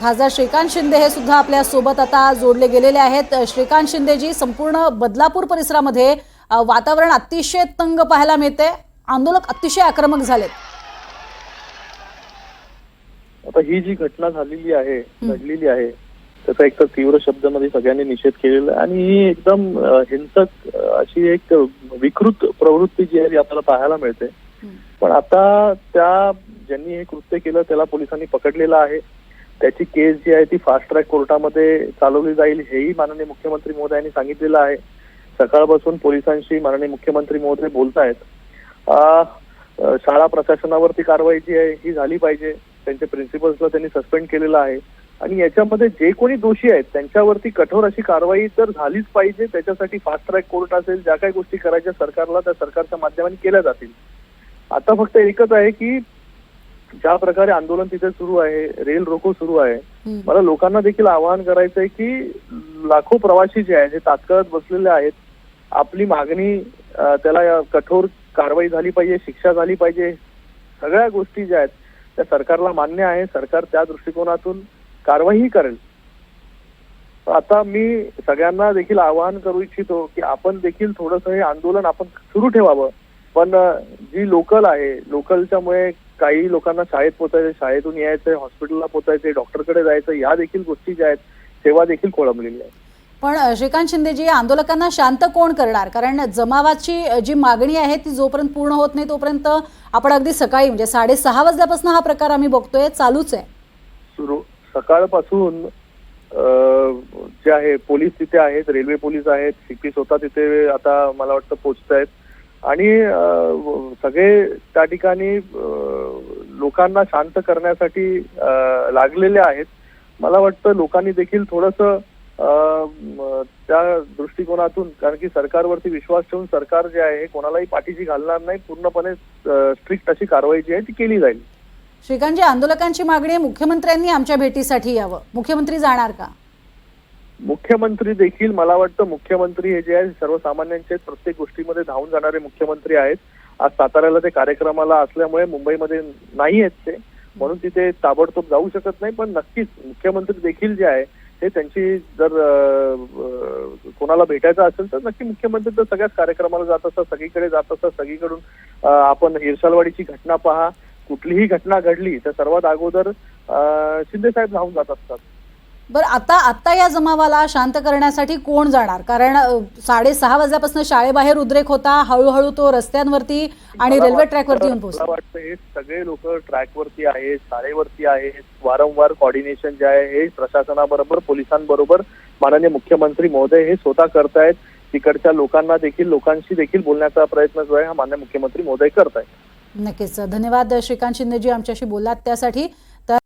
खासदार श्रीकांत शिंदे हे सुद्धा आपल्यासोबत आता जोडले गेलेले आहेत. श्रीकांत शिंदेजी संपूर्ण बदलापूर परिसरामध्ये वातावरण अतिशय तंग पाहायला मिळते आंदोलक अतिशय आक्रमक झालेत. आता ही जी घटना झालेली आहे घडलेली आहे त्याचा एक तर तीव्र शब्दामध्ये सगळ्यांनी निषेध केलेला आहे आणि ही एकदम हिंसक अशी एक विकृत प्रवृत्ती जी आहे ती आपल्याला पाहायला मिळते. पण आता त्या ज्यांनी हे कृत्य केलं त्याला पोलिसांनी पकडलेलं आहे. त्याची केस जी आहे ती फास्ट ट्रॅक कोर्टामध्ये चालवली जाईल हेही माननीय मुख्यमंत्री महोदयांनी सांगितलेलं आहे. सकाळपासून पोलिसांशी माननीय मुख्यमंत्री महोदय बोलतायत. आहेत शाळा प्रशासनावरती कारवाई जी आहे ही झाली पाहिजे. त्यांच्या प्रिन्सिपल्सला त्यांनी सस्पेंड केलेलं आहे. आणि याच्यामध्ये जे कोणी दोषी आहेत त्यांच्यावरती कठोर अशी कारवाई तर झालीच पाहिजे. त्याच्यासाठी फास्ट ट्रॅक कोर्ट असेल ज्या काही गोष्टी करायच्या सरकारला त्या सरकारच्या माध्यमाने केल्या जातील. आता फक्त एकच आहे की ज्या प्रकारे आंदोलन तिथे सुरू आहे रेल रोको सुरू आहे. मला लोकांना देखील आवाहन करायचं आहे की लाखो प्रवासी जे आहेत हे तात्काळात बसलेले आहेत आपली मागणी त्याला कठोर कारवाई झाली पाहिजे शिक्षा झाली पाहिजे. सगळ्या गोष्टी ज्या आहेत त्या सरकारला मान्य आहे. सरकार त्या दृष्टिकोनातून कारवाईही करेल. आता मी सगळ्यांना देखील आवाहन करू इच्छितो की आपण देखील थोडंसं हे आंदोलन आपण सुरू ठेवावं. पण जी लोकल आहे लोकलच्यामुळे काही लोकांना शाळेत पोचायचं शाळेतून यायचंय हॉस्पिटलला पोचायचंय डॉक्टरकडे जायचं या देखील गोष्टी ज्या आहेत सेवा देखील खोळंबलेली आहे पण श्रीकांत शिंदेजी आंदोलकांना शांत कोण करणार? कारण जमावाची जी मागणी आहे ती जोपर्यंत पूर्ण होत नाही तोपर्यंत आपण अगदी सकाळी म्हणजे साडेसहा वाजल्यापासून हा प्रकार आम्ही बघतोय चालूच आहे. सुरू सकाळपासून जे आहे पोलीस तिथे आहेत रेल्वे पोलीस आहेत सीपी स्वतः तिथे आता मला वाटतं पोहोचत आहेत आणि सगळे त्या ठिकाणी लोकांना शांत करण्यासाठी लागलेले आहेत. मला वाटतं लोकांनी देखील थोडस त्या दृष्टिकोनातून कारण की सरकारवरती विश्वास ठेवून सरकार जे आहे कोणालाही पाठीशी घालणार नाही. पूर्णपणे स्ट्रिक्ट अशी कारवाई जी आहे ती केली जाईल. श्रीकांतजी आंदोलकांची मागणी आहे मुख्यमंत्र्यांनी आमच्या भेटीसाठी यावं. मुख्यमंत्री जाणार का? मुख्यमंत्री देखील मला वाटतं मुख्यमंत्री हे जे आहे सर्वसामान्यांचे प्रत्येक गोष्टीमध्ये धावून जाणारे मुख्यमंत्री आहेत. आज साताऱ्याला ते कार्यक्रमाला असल्यामुळे मुंबईमध्ये नाही आहेत ते. म्हणून तिथे ताबडतोब जाऊ शकत नाही पण नक्कीच मुख्यमंत्री देखील जे आहे ते त्यांची जर कोणाला भेटायचं असेल तर नक्की मुख्यमंत्री तर सगळ्याच कार्यक्रमाला जात असतात सगळीकडे जात असतात सगळीकडून आपण हिरसालवाडीची घटना पहा कुठलीही घटना घडली तर सर्वात अगोदर शिंदे साहेब जात असतात. बरं आता आता या जमावाला शांत करण्यासाठी कोण जाणार? कारण साडेसहा वाजल्यापासून शाळेबाहेर उद्रेक होता हळूहळू तो रस्त्यांवरती आणि रेल्वे ट्रॅकवरती येऊन पोहोचला. वाटतं हे सगळे लोक ट्रॅकवरती आहेत शाळेवरती आहेत वारंवार कॉर्डिनेशन जे आहे हे प्रशासनाबरोबर पोलिसांबरोबर माननीय मुख्यमंत्री महोदय हे स्वतः करतायत. तिकडच्या लोकांना देखील लोकांशी देखील बोलण्याचा प्रयत्न जो आहे हा मान्य मुख्यमंत्री महोदय करतायत. नक्कीच धन्यवाद श्रीकांत शिंदेजी आमच्याशी बोललात त्यासाठी.